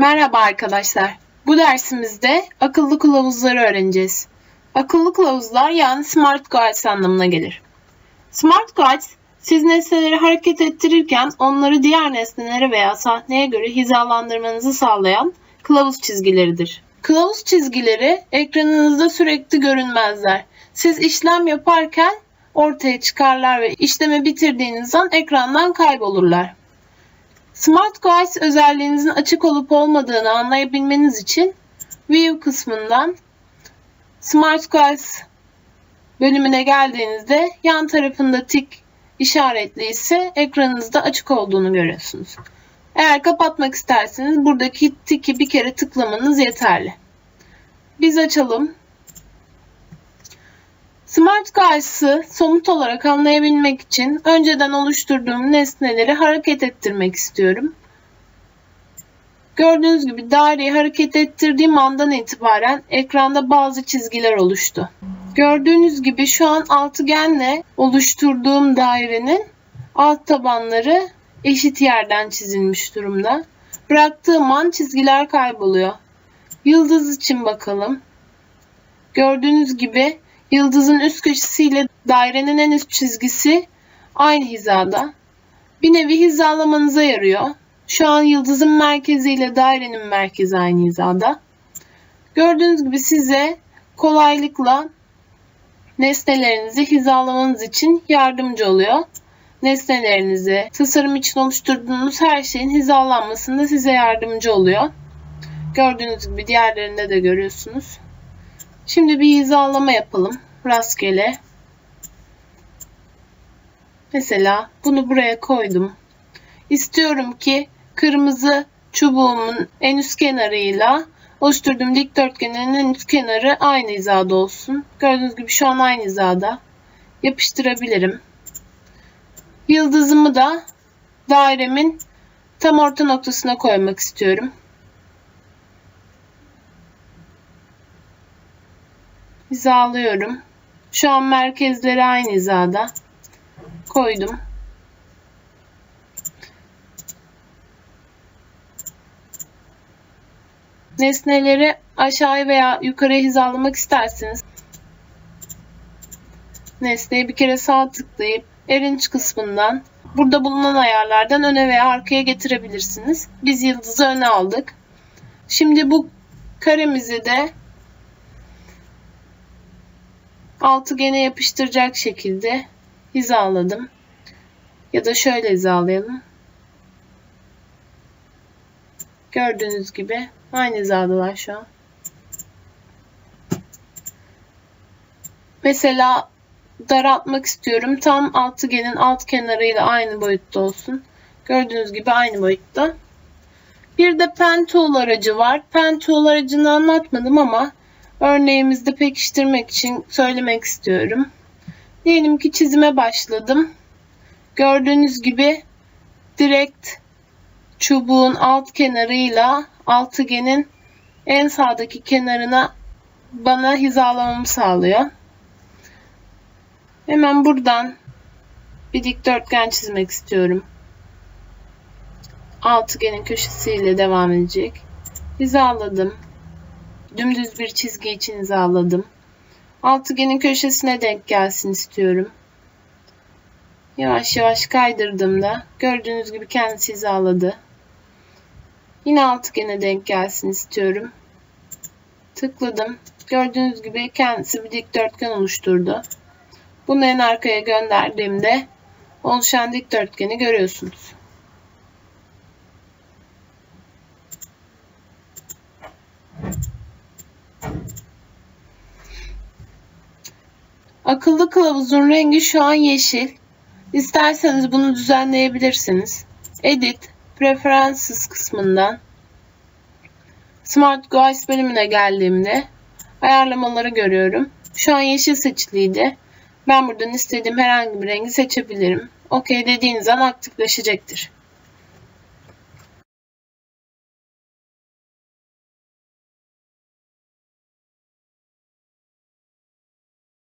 Merhaba arkadaşlar. Bu dersimizde akıllı kılavuzları öğreneceğiz. Akıllı kılavuzlar yani smart guides anlamına gelir. Smart guides siz nesneleri hareket ettirirken onları diğer nesnelere veya sahneye göre hizalandırmanızı sağlayan kılavuz çizgileridir. Kılavuz çizgileri ekranınızda sürekli görünmezler. Siz işlem yaparken ortaya çıkarlar ve işlemi bitirdiğiniz an ekrandan kaybolurlar. Smart Guides özelliğinizin açık olup olmadığını anlayabilmeniz için View kısmından Smart Guides bölümüne geldiğinizde yan tarafında tik işaretli ise ekranınızda açık olduğunu görüyorsunuz. Eğer kapatmak isterseniz buradaki tiki bir kere tıklamanız yeterli. Biz açalım. Smart Guides'ı somut olarak anlayabilmek için önceden oluşturduğum nesneleri hareket ettirmek istiyorum. Gördüğünüz gibi daireyi hareket ettirdiğim andan itibaren ekranda bazı çizgiler oluştu. Gördüğünüz gibi şu an altıgenle oluşturduğum dairenin alt tabanları eşit yerden çizilmiş durumda. Bıraktığım an çizgiler kayboluyor. Yıldız için bakalım. Gördüğünüz gibi Yıldızın üst köşesiyle dairenin en üst çizgisi aynı hizada. Bir nevi hizalamanıza yarıyor. Şu an yıldızın merkezi ile dairenin merkezi aynı hizada. Gördüğünüz gibi size kolaylıkla nesnelerinizi hizalamanız için yardımcı oluyor. Nesnelerinizi, tasarım için oluşturduğunuz her şeyin hizalanmasında size yardımcı oluyor. Gördüğünüz gibi diğerlerinde de görüyorsunuz. Şimdi bir hizalama yapalım. Rastgele. Mesela bunu buraya koydum. İstiyorum ki kırmızı çubuğumun en üst kenarıyla oluşturduğum dikdörtgenin en üst kenarı aynı hizada olsun. Gördüğünüz gibi şu an aynı hizada. Yapıştırabilirim. Yıldızımı da dairemin tam orta noktasına koymak istiyorum. hizalıyorum. Şu an merkezleri aynı hizada. Koydum. Nesneleri aşağıya veya yukarıya hizalamak isterseniz nesneyi bir kere sağ tıklayıp erinç kısmından burada bulunan ayarlardan öne veya arkaya getirebilirsiniz. Biz yıldızı öne aldık. Şimdi bu karemizi de altıgene yapıştıracak şekilde hizaladım. Ya da şöyle hizalayalım. Gördüğünüz gibi aynı hizadalar şu an. Mesela daraltmak istiyorum. Tam altıgenin alt kenarıyla aynı boyutta olsun. Gördüğünüz gibi aynı boyutta. Bir de pen tool aracı var. Pen tool aracını anlatmadım ama örneğimizde pekiştirmek için söylemek istiyorum. Diyelim ki çizime başladım. Gördüğünüz gibi direkt çubuğun alt kenarıyla altıgenin en sağdaki kenarına bana hizalamamı sağlıyor. Hemen buradan bir dikdörtgen çizmek istiyorum. Altıgenin köşesiyle devam edecek. Hizaladım dümdüz bir çizgi için hizaladım. Altıgenin köşesine denk gelsin istiyorum. Yavaş yavaş kaydırdığımda gördüğünüz gibi kendisi hizaladı. Yine altıgene denk gelsin istiyorum. Tıkladım. Gördüğünüz gibi kendisi bir dikdörtgen oluşturdu. Bunu en arkaya gönderdiğimde oluşan dikdörtgeni görüyorsunuz. Akıllı kılavuzun rengi şu an yeşil. İsterseniz bunu düzenleyebilirsiniz. Edit, Preferences kısmından Smart Guides bölümüne geldiğimde ayarlamaları görüyorum. Şu an yeşil seçiliydi. Ben buradan istediğim herhangi bir rengi seçebilirim. OK dediğiniz an aktifleşecektir.